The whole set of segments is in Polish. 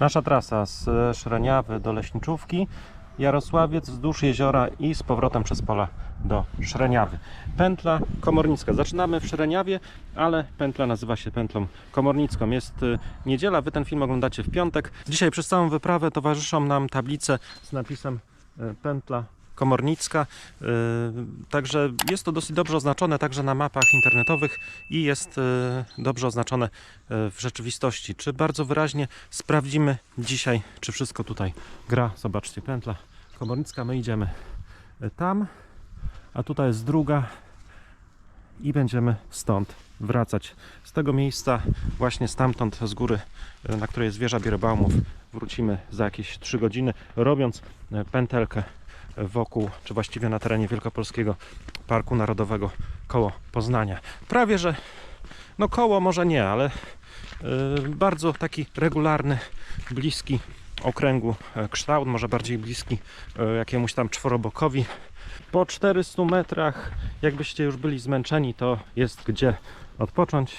Nasza trasa z Szreniawy do Leśniczówki, Jarosławiec wzdłuż jeziora i z powrotem przez pola do Szreniawy. Pętla komornicka. Zaczynamy w Szreniawie, ale pętla nazywa się pętlą komornicką. Jest y, niedziela, wy ten film oglądacie w piątek. Dzisiaj przez całą wyprawę towarzyszą nam tablice z napisem y, pętla komornicka. Y, Także jest to dosyć dobrze oznaczone także na mapach internetowych i jest y, dobrze oznaczone y, w rzeczywistości. Czy bardzo wyraźnie sprawdzimy dzisiaj, czy wszystko tutaj gra. Zobaczcie, pętla komornicka. My idziemy tam, a tutaj jest druga i będziemy stąd wracać. Z tego miejsca, właśnie stamtąd, z góry, na której jest wieża Bierobaumów, wrócimy za jakieś 3 godziny, robiąc pętelkę wokół, czy właściwie na terenie Wielkopolskiego Parku Narodowego koło Poznania. Prawie, że no koło może nie, ale y, bardzo taki regularny, bliski okręgu e, kształt, może bardziej bliski e, jakiemuś tam czworobokowi. Po 400 metrach, jakbyście już byli zmęczeni, to jest gdzie odpocząć.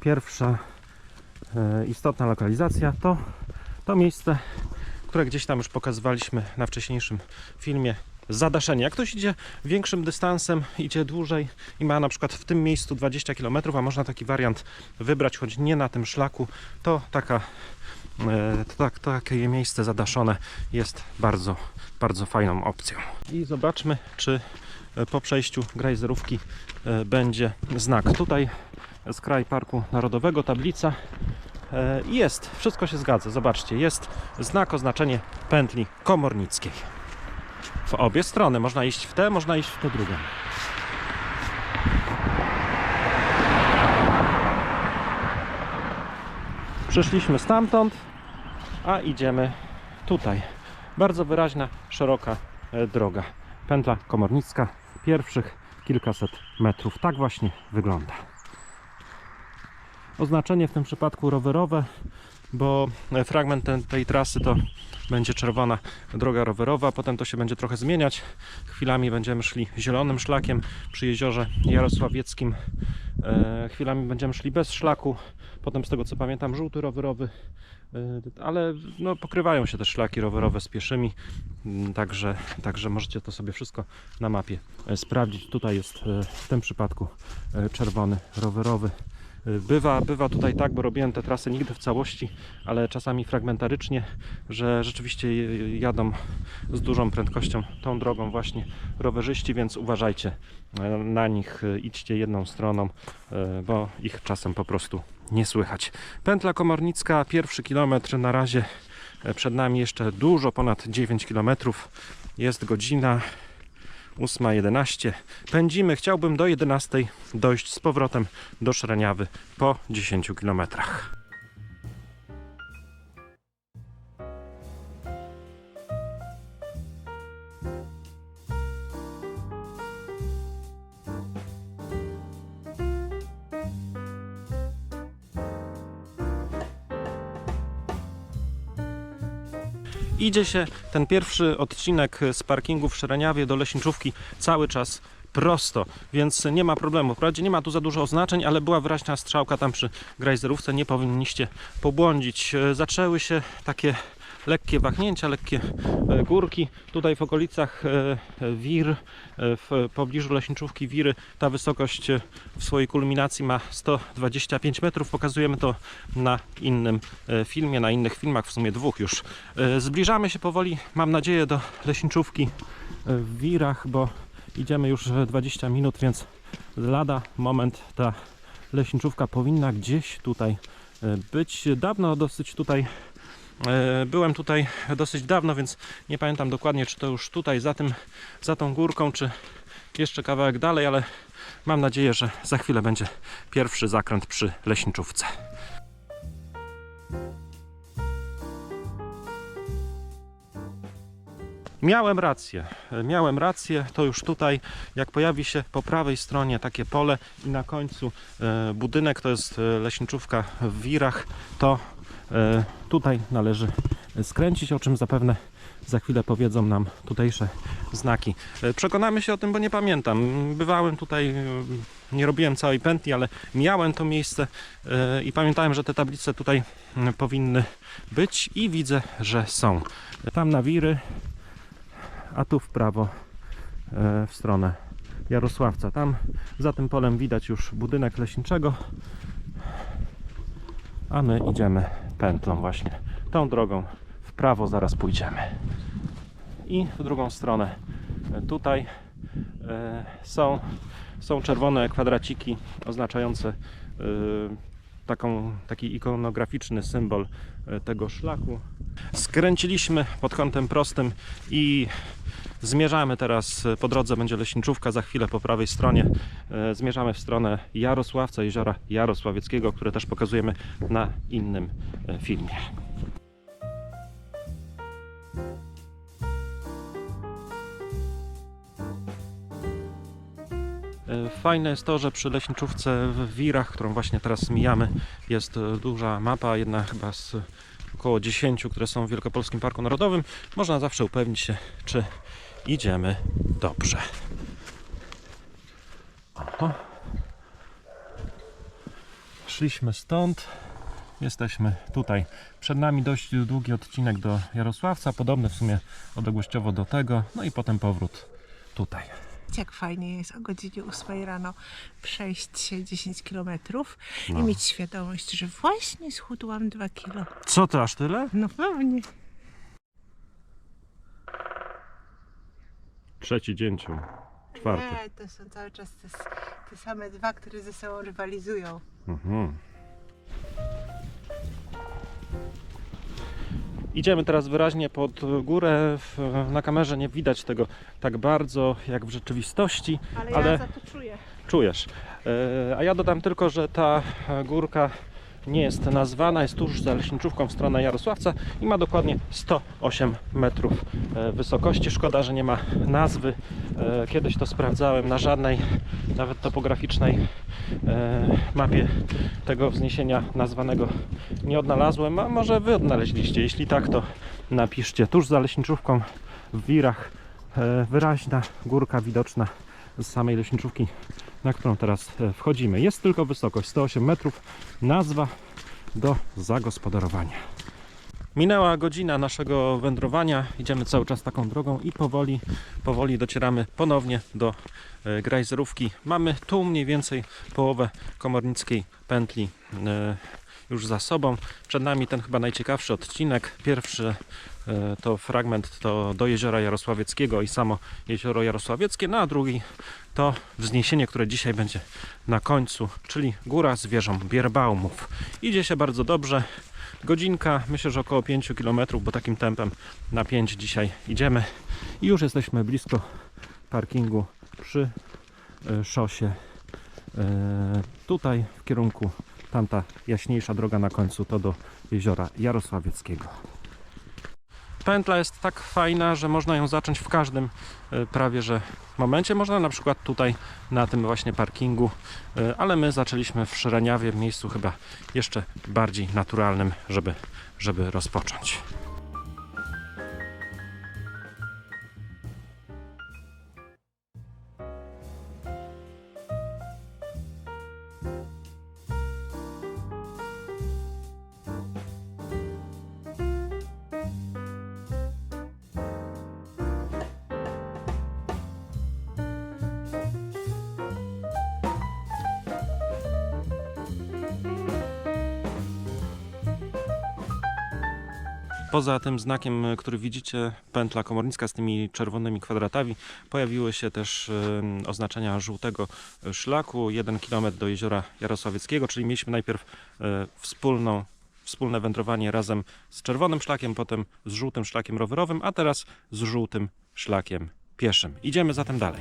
Pierwsza e, istotna lokalizacja to to miejsce, które gdzieś tam już pokazywaliśmy na wcześniejszym filmie. Zadaszenie. Jak ktoś idzie większym dystansem, idzie dłużej i ma na przykład w tym miejscu 20 km, a można taki wariant wybrać, choć nie na tym szlaku, to taka e, to, tak, to takie miejsce zadaszone jest bardzo, bardzo fajną opcją. I zobaczmy, czy e, po przejściu grajzerówki e, będzie znak. Tutaj z kraj Parku Narodowego, tablica Jest, wszystko się zgadza. Zobaczcie, jest znak, oznaczenie pętli komornickiej. W obie strony. Można iść w tę, można iść w tę drugą. Przyszliśmy stamtąd, a idziemy tutaj. Bardzo wyraźna, szeroka e, droga. Pętla komornicka, pierwszych kilkaset metrów. Tak właśnie wygląda. Oznaczenie w tym przypadku rowerowe, bo fragment ten, tej trasy to będzie czerwona droga rowerowa, potem to się będzie trochę zmieniać. Chwilami będziemy szli zielonym szlakiem przy jeziorze Jarosławieckim. E, chwilami będziemy szli bez szlaku, potem z tego co pamiętam żółty rowerowy, e, ale no, pokrywają się też szlaki rowerowe z pieszymi, m, także, także możecie to sobie wszystko na mapie e, sprawdzić. Tutaj jest e, w tym przypadku e, czerwony rowerowy. Bywa, bywa tutaj tak, bo robiłem te trasy nigdy w całości, ale czasami fragmentarycznie, że rzeczywiście jadą z dużą prędkością tą drogą właśnie rowerzyści, więc uważajcie e, na nich, e, idźcie jedną stroną, e, bo ich czasem po prostu nie słychać. Pętla Komornicka, pierwszy kilometr na razie przed nami jeszcze dużo, ponad 9 kilometrów. Jest godzina 8.11. Pędzimy. Chciałbym do 11 dojść z powrotem do Szreniawy po 10 kilometrach. Idzie się ten pierwszy odcinek z parkingu w Szereniawie do Leśniczówki cały czas prosto, więc nie ma problemu. Wprawdzie nie ma tu za dużo oznaczeń, ale była wyraźna strzałka tam przy grajzerówce, nie powinniście pobłądzić. E, Zaczęły się takie lekkie wahnięcia, lekkie e, górki. Tutaj w okolicach e, e, Wir, w pobliżu leśniczówki Wiry, ta wysokość w swojej kulminacji ma 125 metrów. Pokazujemy to na innym filmie, na innych filmach, w sumie dwóch już. Zbliżamy się powoli, mam nadzieję, do leśniczówki w Wirach, bo idziemy już e, 20 minut, więc lada moment ta leśniczówka powinna gdzieś tutaj być. Dawno dosyć tutaj Byłem tutaj dosyć dawno, więc nie pamiętam dokładnie, czy to już tutaj za, tym, za tą górką, czy jeszcze kawałek dalej, ale mam nadzieję, że za chwilę będzie pierwszy zakręt przy leśniczówce. Miałem rację, e, miałem rację, to już tutaj, jak pojawi się po prawej stronie takie pole i na końcu e, budynek, to jest e, leśniczówka w Wirach, to e, tutaj należy skręcić, o czym zapewne za chwilę powiedzą nam tutejsze znaki. E, Przekonamy się o tym, bo nie pamiętam. Bywałem tutaj, e, nie robiłem całej pętli, ale miałem to miejsce e, i pamiętałem, że te tablice tutaj powinny być i widzę, że są. Tam na wiry, a tu w prawo e, w stronę Jarosławca. Tam za tym polem widać już budynek leśniczego, a my idziemy pętlą właśnie tą drogą w prawo zaraz pójdziemy. I w drugą stronę tutaj e, są, są czerwone kwadraciki oznaczające e, taką, taki ikonograficzny symbol e, tego szlaku. Skręciliśmy pod kątem prostym i zmierzamy teraz e, po drodze będzie leśniczówka za chwilę po prawej stronie. E, Zmierzamy w stronę Jarosławca, jeziora Jarosławieckiego, które też pokazujemy na innym e, filmie. Fajne jest to, że przy leśniczówce w Wirach, którą właśnie teraz mijamy, jest duża mapa, jedna chyba z około 10, które są w Wielkopolskim Parku Narodowym. Można zawsze upewnić się, czy idziemy dobrze. Oho. Szliśmy stąd. Jesteśmy tutaj. Przed nami dość długi odcinek do Jarosławca, podobny w sumie odległościowo do tego, no i potem powrót tutaj. Jak fajnie jest o godzinie 8 rano przejść się 10 km No. i mieć świadomość, że właśnie schudłam 2 kilo. Co to aż tyle? No pewnie. Trzeci dzień cię. Czwarty. Nie, to są cały czas te, te same dwa, które ze sobą rywalizują. Mhm. Idziemy teraz wyraźnie pod górę. W, na kamerze nie widać tego tak bardzo jak w rzeczywistości, Ale, Ale- ja za to czuję. czujesz. E, A ja dodam tylko, że ta górka nie jest nazwana, jest tuż za leśniczówką w stronę Jarosławca i ma dokładnie 108 metrów e, wysokości. Szkoda, że nie ma nazwy. E, Kiedyś to sprawdzałem na żadnej, nawet topograficznej e, mapie tego wzniesienia nazwanego nie odnalazłem, a może wy odnaleźliście. Jeśli tak, to napiszcie. Tuż za leśniczówką w Wirach wyraźna górka widoczna z samej leśniczówki, na którą teraz e, wchodzimy. Jest tylko wysokość 108 metrów, nazwa do zagospodarowania. Minęła godzina naszego wędrowania, idziemy cały czas taką drogą i powoli, powoli docieramy ponownie do e, Grajzerówki. Mamy tu mniej więcej połowę komornickiej pętli e, już za sobą. Przed nami ten chyba najciekawszy odcinek. Pierwszy to fragment to do jeziora Jarosławieckiego i samo jezioro Jarosławieckie, no a drugi to wzniesienie, które dzisiaj będzie na końcu, czyli Góra Zwierząt Bierbaumów. Idzie się bardzo dobrze. Godzinka, myślę, że około 5 km, bo takim tempem na 5 dzisiaj idziemy. I już jesteśmy blisko parkingu przy e, szosie. E, Tutaj w kierunku tamta jaśniejsza droga na końcu to do jeziora Jarosławieckiego. Pętla jest tak fajna, że można ją zacząć w każdym e, prawie że momencie. Można na przykład tutaj na tym właśnie parkingu, e, ale my zaczęliśmy w Szreniawie, w miejscu chyba jeszcze bardziej naturalnym, żeby, żeby rozpocząć. Poza tym znakiem, e, który widzicie, pętla komornicka z tymi czerwonymi kwadratami, pojawiły się też oznaczenia żółtego szlaku, 1 km do jeziora Jarosławieckiego, czyli mieliśmy najpierw e, wspólną, wspólne wędrowanie razem z czerwonym szlakiem, potem z żółtym szlakiem rowerowym, a teraz z żółtym szlakiem pieszym. Idziemy zatem dalej.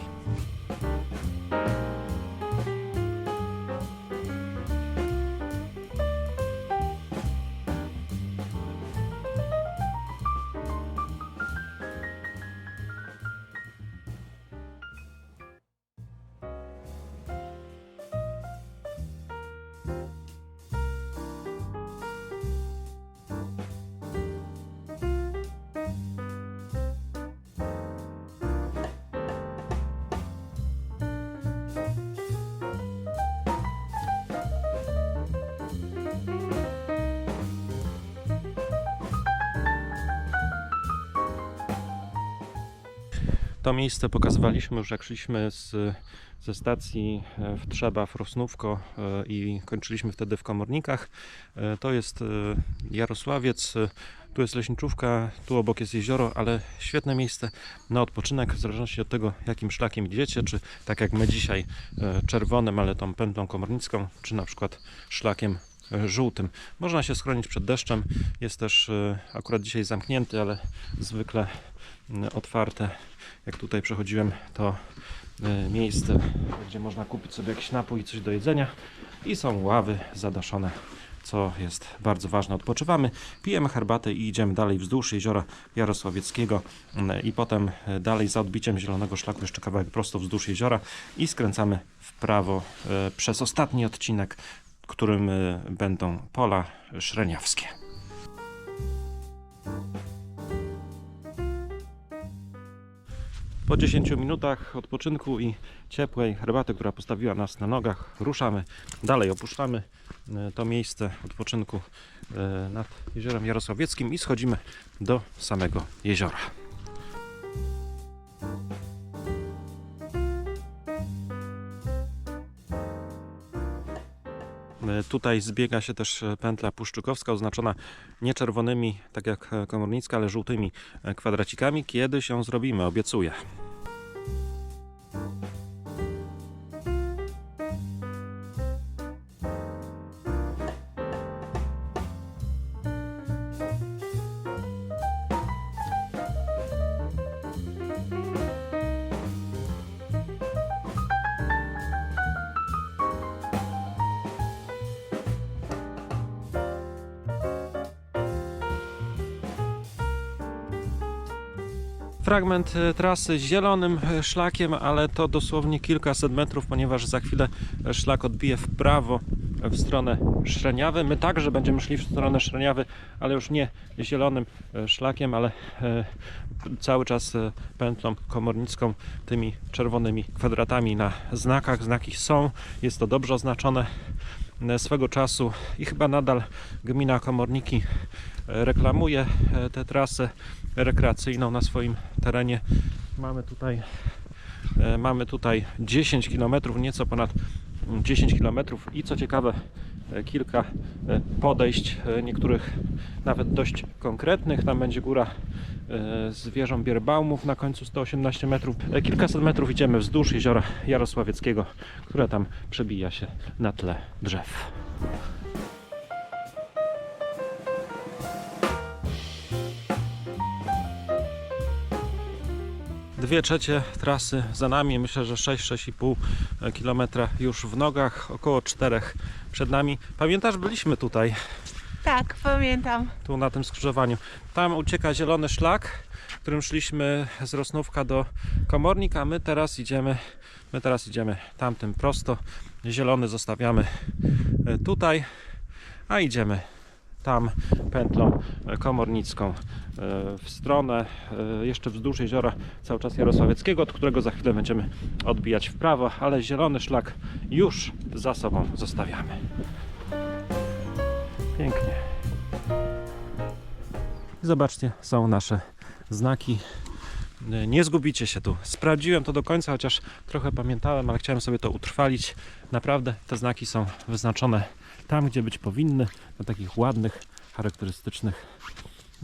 To miejsce pokazywaliśmy już jak szliśmy z, ze stacji e, w Trzeba, Rosnówko e, i kończyliśmy wtedy w Komornikach. E, To jest Jarosławiec, tu jest leśniczówka, tu obok jest jezioro, ale świetne miejsce na odpoczynek, w zależności od tego jakim szlakiem idziecie, czy tak jak my dzisiaj czerwonym, ale tą pętlą komornicką, czy na przykład szlakiem żółtym. Można się schronić przed deszczem, jest też akurat dzisiaj zamknięty, ale zwykle otwarte. Jak tutaj przechodziłem, to e, miejsce, gdzie można kupić sobie jakiś napój i coś do jedzenia i są ławy zadaszone, co jest bardzo ważne. Odpoczywamy, pijemy herbatę i idziemy dalej wzdłuż jeziora Jarosławieckiego m, i potem e, dalej za odbiciem zielonego szlaku jeszcze kawałek prosto wzdłuż jeziora i skręcamy w prawo e, przez ostatni odcinek, którym będą pola szreniawskie. Po 10 minutach odpoczynku i ciepłej herbaty, która postawiła nas na nogach, ruszamy dalej, opuszczamy e, to miejsce odpoczynku e, nad jeziorem Jarosławieckim i schodzimy do samego jeziora. Tutaj zbiega się też e, pętla puszczykowska, oznaczona nie czerwonymi, tak jak e, komornicka, ale żółtymi e, kwadracikami. Kiedyś ją zrobimy, obiecuję. Fragment e, trasy zielonym e, szlakiem, ale to dosłownie kilkaset metrów, ponieważ za chwilę szlak odbije w prawo w stronę Szreniawy. My także będziemy szli w stronę Szreniawy, ale już nie zielonym e, szlakiem, ale cały czas pętlą komornicką, tymi czerwonymi kwadratami na znakach. Znaki są, jest to dobrze oznaczone. Swego czasu i chyba nadal gmina Komorniki reklamuje e, tę trasę rekreacyjną na swoim terenie. Mamy tutaj, e, mamy tutaj 10 km, nieco ponad 10 km i co ciekawe e, kilka podejść, niektórych nawet dość konkretnych. Tam będzie góra z wieżą Bierbaumów na końcu 118 metrów. Kilkaset metrów idziemy wzdłuż jeziora Jarosławieckiego, które tam przebija się na tle drzew. Dwie trzecie trasy za nami, myślę, że 6-6,5 km już w nogach, około 4 przed nami. Pamiętasz, byliśmy tutaj, Tak, pamiętam. tu na tym skrzyżowaniu. Tam ucieka zielony szlak, którym szliśmy z Rosnówka do Komornik, a my teraz idziemy, my teraz idziemy tamtym prosto. Zielony zostawiamy e, tutaj, a idziemy tam pętlą komornicką e, w stronę e, jeszcze wzdłuż jeziora cały czas Jarosławieckiego, od którego za chwilę będziemy odbijać w prawo, ale zielony szlak już za sobą zostawiamy. Pięknie. Zobaczcie, są nasze znaki. E, Nie zgubicie się tu. Sprawdziłem to do końca, chociaż trochę pamiętałem, ale chciałem sobie to utrwalić. Naprawdę te znaki są wyznaczone tam, gdzie być powinny, na takich ładnych, charakterystycznych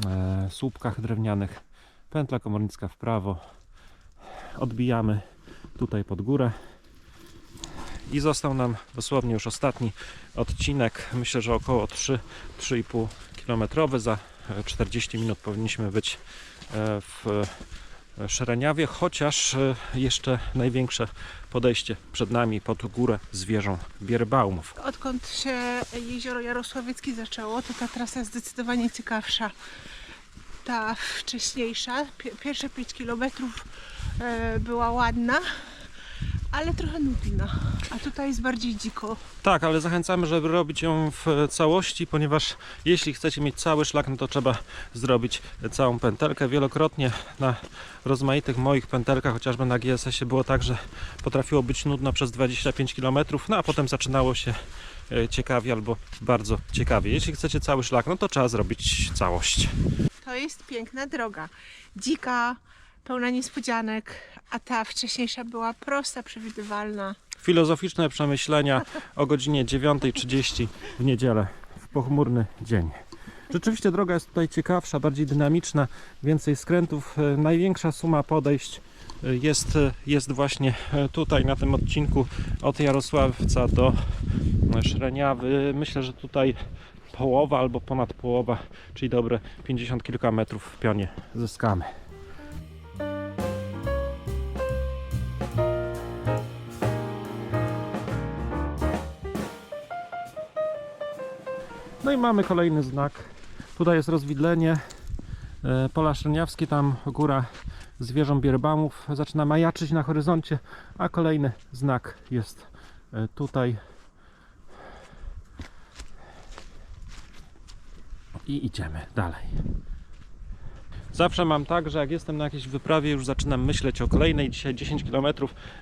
e, słupkach drewnianych. Pętla komornicka w prawo. Odbijamy tutaj pod górę. I został nam dosłownie już ostatni odcinek. Myślę, że około 3-3,5 kilometrowy. Za e, 40 minut powinniśmy być e, w e, Szereniawie, chociaż e, jeszcze największe podejście przed nami pod górę z wieżą Bierbaumów. Odkąd się jezioro Jarosławieckie zaczęło, to ta trasa jest zdecydowanie ciekawsza. Ta wcześniejsza, pi- pierwsze 5 km e, była ładna, ale trochę nudna. A tutaj jest bardziej dziko. Tak, ale zachęcamy, żeby robić ją w całości, ponieważ jeśli chcecie mieć cały szlak, no to trzeba zrobić całą pętelkę. Wielokrotnie na rozmaitych moich pętelkach, chociażby na GSS-ie było tak, że potrafiło być nudno przez 25 km, no a potem zaczynało się e, ciekawie albo bardzo ciekawie. Jeśli chcecie cały szlak, no to trzeba zrobić całość. To jest piękna droga. Dzika, pełna niespodzianek, a ta wcześniejsza była prosta, przewidywalna. Filozoficzne przemyślenia o godzinie 9.30 w niedzielę, w pochmurny dzień. Rzeczywiście droga jest tutaj ciekawsza, bardziej dynamiczna, więcej skrętów. E, Największa suma podejść e, jest, e, jest właśnie tutaj na tym odcinku od Jarosławca do Szreniawy. Myślę, że tutaj połowa albo ponad połowa, czyli dobre 50 kilka metrów w pionie zyskamy. No i mamy kolejny znak. Tutaj jest rozwidlenie. e, Pola Szreniawskie, tam góra z wieżą Bierbaumów zaczyna majaczyć na horyzoncie, a kolejny znak jest e, tutaj. I idziemy dalej. Zawsze mam tak, że jak jestem na jakiejś wyprawie, już zaczynam myśleć o kolejnej. Dzisiaj 10 km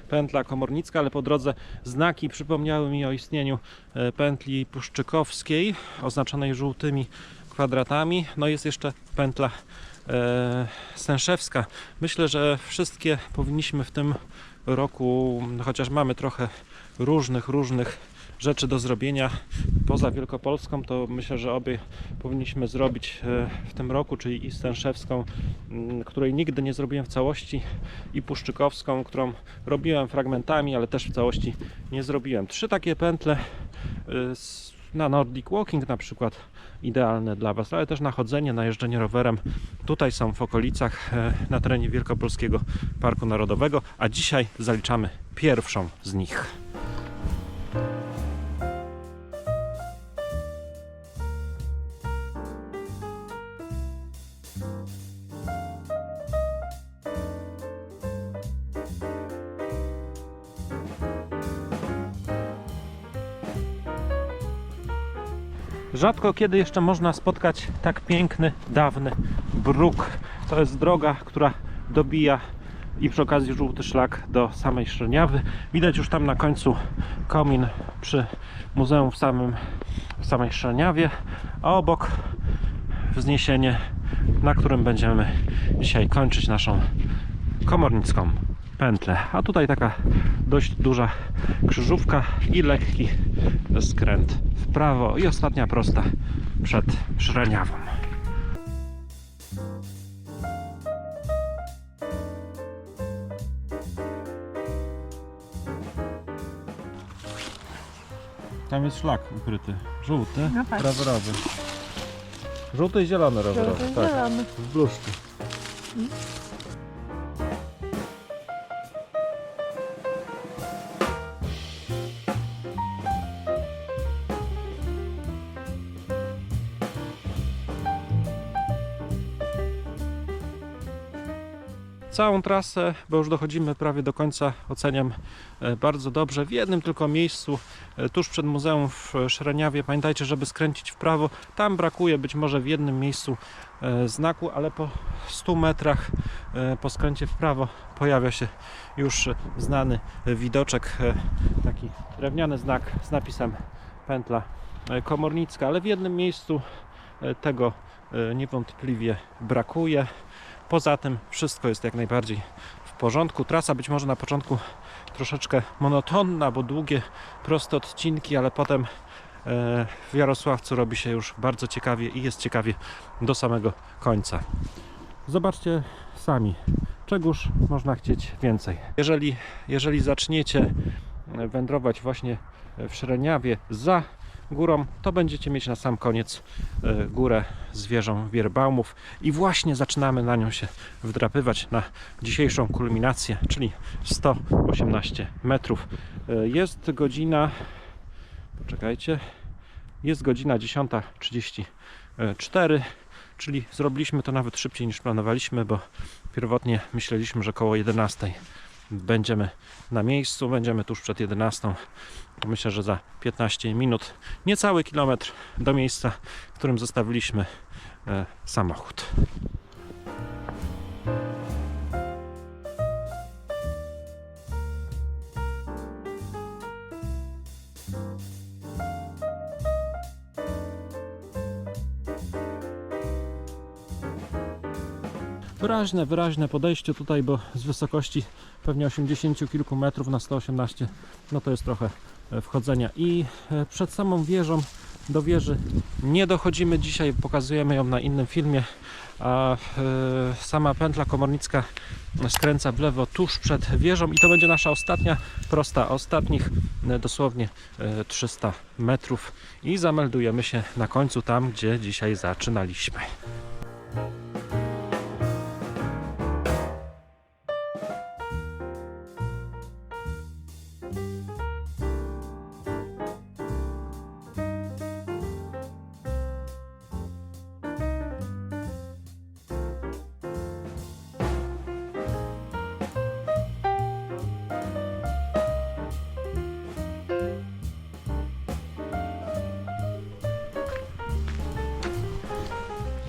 pętla komornicka, ale po drodze znaki przypomniały mi o istnieniu e, pętli puszczykowskiej, oznaczonej żółtymi kwadratami. No jest jeszcze pętla e. Myślę, że wszystkie powinniśmy w tym roku, chociaż mamy trochę różnych, różnych rzeczy do zrobienia poza Wielkopolską, to myślę, że obie powinniśmy zrobić e, w tym roku, czyli i Stęszewską, m, której nigdy nie zrobiłem w całości, i Puszczykowską, którą robiłem fragmentami, ale też w całości nie zrobiłem. Trzy takie pętle s- na Nordic Walking na przykład idealne dla Was, ale też na chodzenie, na jeżdżenie rowerem. Tutaj są w okolicach e, na terenie Wielkopolskiego Parku Narodowego, a dzisiaj zaliczamy pierwszą z nich. Rzadko kiedy jeszcze można spotkać tak piękny, dawny bruk. To jest droga, która dobija i przy okazji żółty szlak do samej Szczerniawy. Widać już tam na końcu komin przy muzeum w, samym, w samej Szczerniawie, a obok wzniesienie, na którym będziemy dzisiaj kończyć naszą komornicką pętlę. A tutaj taka dość duża krzyżówka i lekki skręt w prawo i ostatnia prosta przed Szreniawą. Tam jest szlak ukryty. Żółty, No patrz. rowerowy. Żółty i zielony rowerowy, Żółty i tak. zielony. W bluszczu. Całą trasę, bo już dochodzimy prawie do końca, oceniam e, bardzo dobrze. W jednym tylko miejscu, e, tuż przed muzeum w Szreniawie, pamiętajcie, żeby skręcić w prawo. Tam brakuje być może w jednym miejscu e, znaku, ale po 100 metrach po skręcie w prawo pojawia się już znany widoczek, taki drewniany znak z napisem pętla komornicka, ale w jednym miejscu tego niewątpliwie brakuje. Poza tym wszystko jest jak najbardziej w porządku. Trasa być może na początku troszeczkę monotonna, bo długie, proste odcinki, ale potem e, w Jarosławcu robi się już bardzo ciekawie i jest ciekawie do samego końca. Zobaczcie sami, czegóż można chcieć więcej. Jeżeli, jeżeli zaczniecie wędrować właśnie w Szreniawie za górą, to będziecie mieć na sam koniec e, górę z wieżą Wierbaumów i właśnie zaczynamy na nią się wdrapywać na dzisiejszą kulminację, czyli 118 metrów. E, Jest godzina, poczekajcie, jest godzina 10.34, czyli zrobiliśmy to nawet szybciej niż planowaliśmy, bo pierwotnie myśleliśmy, że koło 11 będziemy na miejscu, będziemy tuż przed 11. Myślę, że za 15 minut, niecały kilometr do miejsca, w którym zostawiliśmy e, samochód. wyraźne, wyraźne podejście tutaj, bo z wysokości pewnie 80 kilku metrów na 118, no to jest trochę wchodzenia. I e, przed samą wieżą do wieży nie dochodzimy dzisiaj, pokazujemy ją na innym filmie, a e, sama pętla komornicka skręca w lewo tuż przed wieżą i to będzie nasza ostatnia prosta, ostatnich e, dosłownie e, 300 metrów i zameldujemy się na końcu tam, gdzie dzisiaj zaczynaliśmy.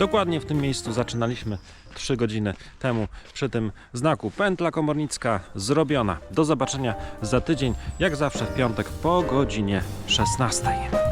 Dokładnie w tym miejscu zaczynaliśmy 3 godziny temu przy tym znaku pętla komornicka zrobiona. Do zobaczenia za tydzień, jak zawsze w piątek po godzinie 16.